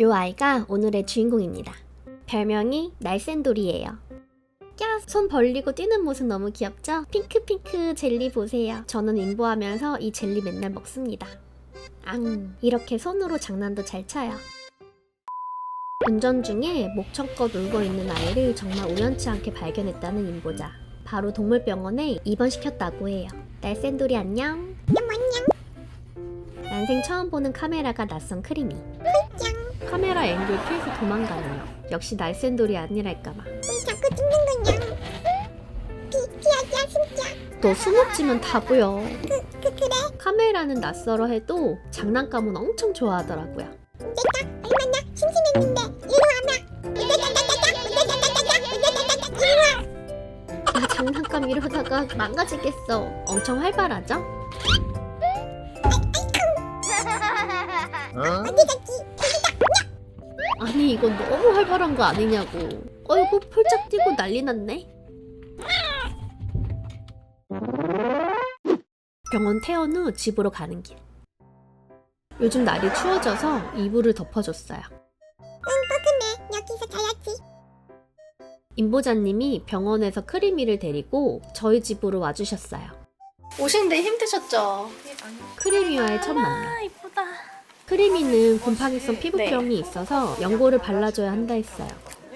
요 아이가 오늘의 주인공입니다. 별명이 날쌘돌이에요. 야, 손 벌리고 뛰는 모습 너무 귀엽죠? 핑크핑크 젤리 보세요. 저는 인보하면서 이 젤리 맨날 먹습니다. 앙, 이렇게 손으로 장난도 잘 쳐요. 운전 중에 목청껏 울고 있는 아이를 정말 우연치 않게 발견했다는 인보자. 바로 동물병원에 입원시켰다고 해요. 날쌘돌이 안녕. 난생 처음 보는 카메라가 낯선 크리미. 카메라 앵글 피해서 도망가네요. 역시 날쌘돌이 아니랄까봐. 왜 자꾸 찍는 거냐? 피, 피하기야 진짜. 너 수목지면 다 보여. 그, 그, 그래? 카메라는 낯설어 해도 장난감은 엄청 좋아하더라고요. 얼마나 심심했는데 이리 와봐. 나 장난감 이러다가 망가지겠어. 엄청 활발하죠? 어디 갔지? 아니 이건 너무 활발한 거 아니냐고. 어이구 폴짝 뛰고 난리 났네. 병원 퇴원 후 집으로 가는 길. 요즘 날이 추워져서 이불을 덮어줬어요. 뻐근해. 여기서 자야지. 임보자님이 병원에서 크리미를 데리고 저희 집으로 와주셨어요. 오시는데 힘드셨죠? 크리미와의 첫 만남. 아 이쁘다. 크리미는 곰팡이성 피부병이 있어서 연고를 발라줘야 한다 했어요.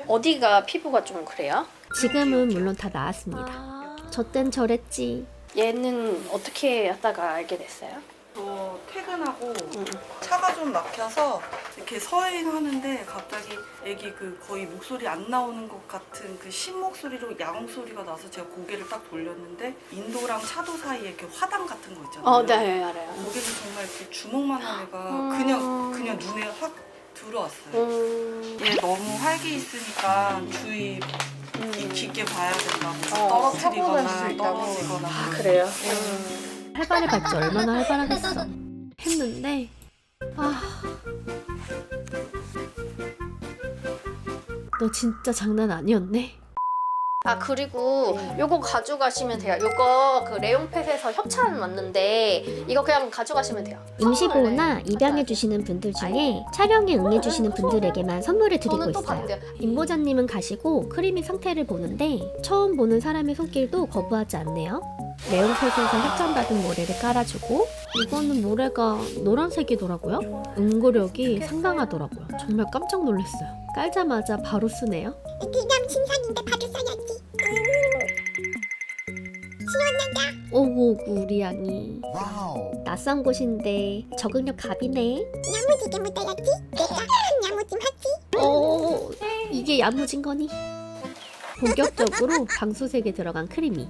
어디가 피부가 좀 그래요? 지금은 물론 다 나았습니다. 아, 저땐 저랬지. 얘는 어떻게 하다가 알게 됐어요? 저 퇴근하고 음. 차가 좀 막혀서 이렇게 서행하는데 갑자기 애기 그 거의 목소리 안 나오는 것 같은 그 신 목소리로 야옹 소리가 나서 제가 고개를 딱 돌렸는데 인도랑 차도 사이에 이렇게 화단 같은 거 있잖아요. 어, 네 알아요. 거기는 정말 이렇게 주먹만한 애가 음. 그냥 그냥 눈에 확 들어왔어요. 음, 얘 너무 활기 있으니까 주의 음. 깊게 봐야 된다고 어, 사고 떨어뜨리거나 날수 있다고. 떨어지거나 아 그래요? 음. 활발해봤자 얼마나 활발하겠어. 했는데 아. 너 진짜 장난 아니었네. 아 그리고 요거 가져가시면 돼요. 요거 그 레옹펫에서 협찬 왔는데 이거 그냥 가져가시면 돼요. 임시보호나 선물을 입양해 주시는 분들 중에 촬영에 응해 주시는 분들에게만 선물을 드리고 저는 또 있어요. 임보자님은 가시고 크리미 상태를 보는데 처음 보는 사람의 손길도 거부하지 않네요. 레옹펫에서 협찬받은 모래를 깔아주고 이거는 모래가 노란색이더라고요. 응고력이 상당하더라고요. 정말 깜짝 놀랐어요. 깔자마자 바로 쓰네요. 그냥 신상인데 바로 써야지. 오고 우리 양이 낯선 곳인데 적응력 갑이네. 야무지게 묻어야지. 내가 한 야무짐 하지. 어 이게 야무진 거니? 본격적으로 방수색에 들어간 크리미.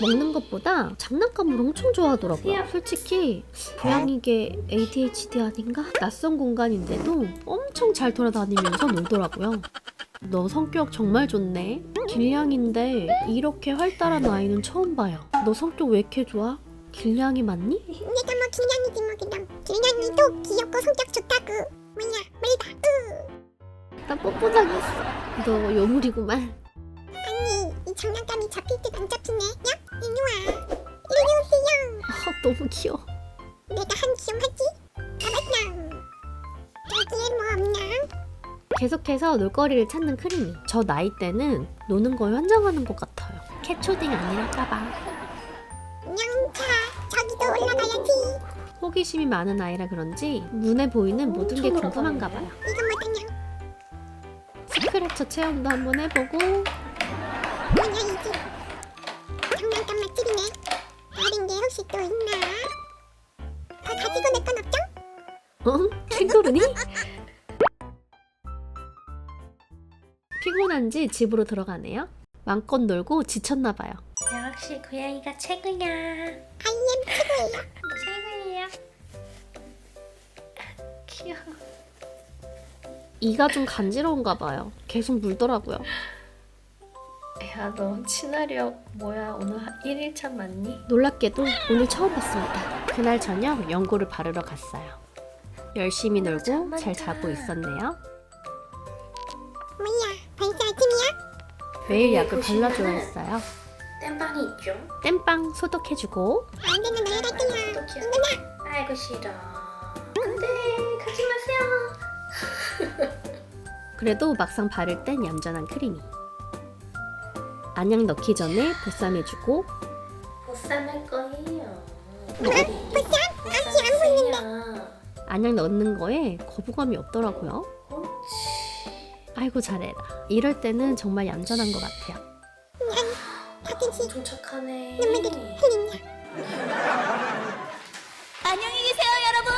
먹는 것보다 장난감을 엄청 좋아하더라고요. 솔직히 그냥 이게 ADHD 아닌가? 낯선 공간인데도 엄청 잘 돌아다니면서 놀더라고요. 너 성격 정말 좋네. 길냥인데 이렇게 활달한 아이는 처음 봐요. 너 성격 왜 이렇게 좋아? 길냥이 맞니? 내가 뭐 길냥이지 뭐 그럼. 길냥이도 귀엽고 성격 좋다고. 뭐야, 말다. 나 뽀뽀 당했어. 너 요물이구만. 아니, 이 장난감이 잡힐 듯 안 잡히네. 야, 이리 와. 이리 오세요. 아, 너무 귀여워. 내가 한 기용 하지? 잡았다. 여기에 뭐 없나? 계속해서 놀거리를 찾는 크리미. 저 나이 때는 노는 거에 환장하는 것 같아요. 캣초딩 아니랄까봐. 영차, 저기도 올라가야지. 호기심이 많은 아이라 그런지 눈에 보이는 모든 게 궁금한가 봐요. 이건 뭐다냐? 스크래처 체험도 한번 해보고 뭐냐 이게? 맛집이네. 다른 게 혹시 또 있나? 더 가지고 내건 없죠? 응? 캥거루니? 피곤한지 집으로 들어가네요. 마음껏 놀고 지쳤나 봐요. 역시 고양이가 최고야. 아이엠 최고예요. 최고야. 귀여워. 이가 좀 간지러운가 봐요. 계속 물더라고요. 야, 너 친화력 뭐야? 오늘 1일차 맞니? 놀랍게도 오늘 처음 봤습니다. 그날 저녁 연고를 바르러 갔어요. 열심히 놀고 잘 자고 있었네요. 뭐야, 벌써 아침이야? 매일 약을 보시면은 발라줘야 했어요. 땜빵이 있죠? 땜빵 소독해주고 안 되면 내가 갈게요. 어떡해. 아이고 싫어. 안돼 가지 마세요. 그래도 막상 바를 땐 얌전한 크림이. 안약 넣기 전에 보쌈해주고 보쌈할 거예요. 보쌈? 아직 안 보이는데. 안약 넣는 거에 거부감이 없더라고요. 아이고 잘해라. 이럴 때는 정말 얌전한 것 같아요. 가끔씩 엄청 착하네. 눈물들이 흘린다. 안녕히 계세요, 여러분.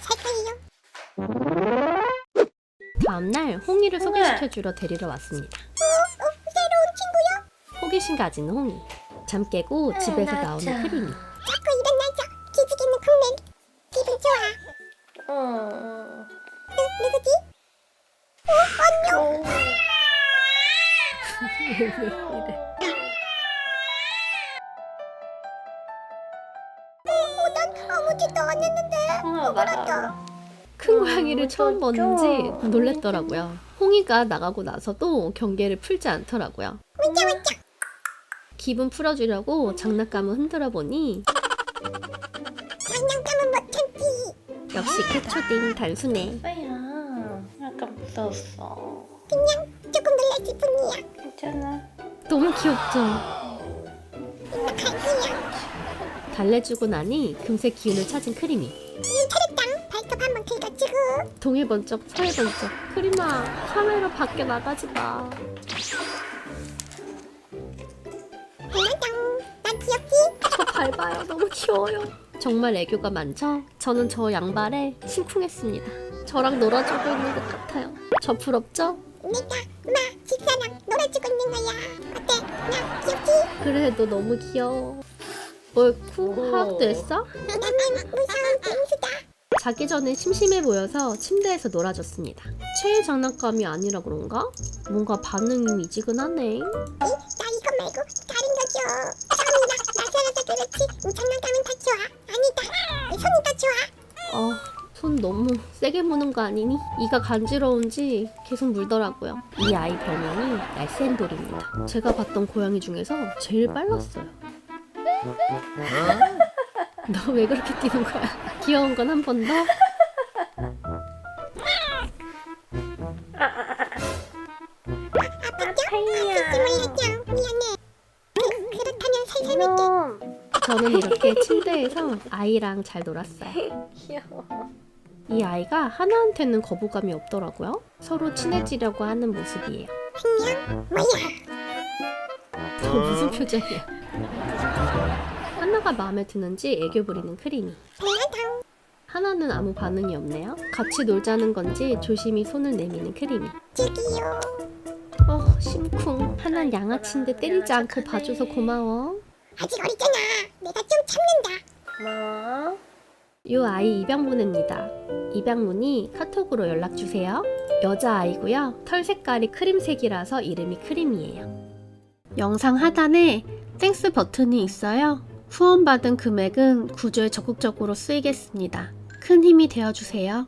잘 거예요. 다음날 홍이를 소개시켜주러 데리러 왔습니다. 어? 호기심 가진 홍이. 잠 깨고 집에서 나오는 크림이. 자꾸 일어나죠. 기지개는 콩맨. 기분 좋아. 어. 누, 누구지? 어. 어, 난 아무 짓도 안 했는데. 어, 맞아. 큰 음, 고양이를 처음. 보는지 놀랬더라고요. 홍이가 나가고 나서도 경계를 풀지 않더라고요. 문자 문자. 기분 풀어주려고 장난감을 흔들어 보니 장난감은 못 참지. 역시 캐초딩 단순해. 뭐야? 약간 무서웠어. 그냥 조금 놀랐을 뿐이야. 괜찮아. 너무 귀엽죠? 갈. 달래주고 나니 금세 기운을 찾은 크림이. 일 차렸당. 발톱 한번 긁어주고. 동해 번쩍 서해 번쩍. 크림아 카메라 밖에 나가지 마. 난 귀엽지? 저 밟아요. 너무 귀여워요. 정말 애교가 많죠? 저는 저 양발에 심쿵했습니다. 저랑 놀아주고 있는 것 같아요. 저 부럽죠? 내가 마 집사랑 놀아주고 있는 거야. 어때? 나 귀엽지? 그래 너 너무 귀여워. 옳고 하악됐어? 나는 무서운 뱀수다. 자기 전에 심심해 보여서 침대에서 놀아줬습니다. 최애 장난감이 아니라 그런가? 뭔가 반응이 미지근하네. 이, 나 이거 말고 거 줘. 처음이라 낯설어서 그렇지. 음, 장난감은 다 좋아. 아니다. 손이 더 좋아. 어, 손 너무 세게 무는 거 아니니? 이가 간지러운지 계속 물더라고요. 이 아이 별명이 날쌘돌입니다. 제가 봤던 고양이 중에서 제일 빨랐어요. 너 왜 그렇게 뛰는 거야? 귀여운 건 한 번 더? 아팠지 몰랐 저는 이렇게 침대에서 아이랑 잘 놀았어요. 귀여워. 이 아이가 하나한테는 거부감이 없더라고요. 서로 친해지려고 하는 모습이에요. 안녕. 뭐야? 저 무슨 표정이야? 하나가 마음에 드는지 애교 부리는 크림이. 발란당. 하나는 아무 반응이 없네요. 같이 놀자는 건지 조심히 손을 내미는 크림이. 저기요. 어, 심쿵. 하나는 양아치인데 때리지 않고 봐줘서 고마워. 아직 어리잖아. 내가 좀 참는다. 고마워. 요 아이 입양 보냅니다. 입양 문의 카톡으로 연락 주세요. 여자 아이고요. 털 색깔이 크림색이라서 이름이 크림이에요. 영상 하단에 땡스 버튼이 있어요. 후원받은 금액은 구조에 적극적으로 쓰이겠습니다. 큰 힘이 되어 주세요.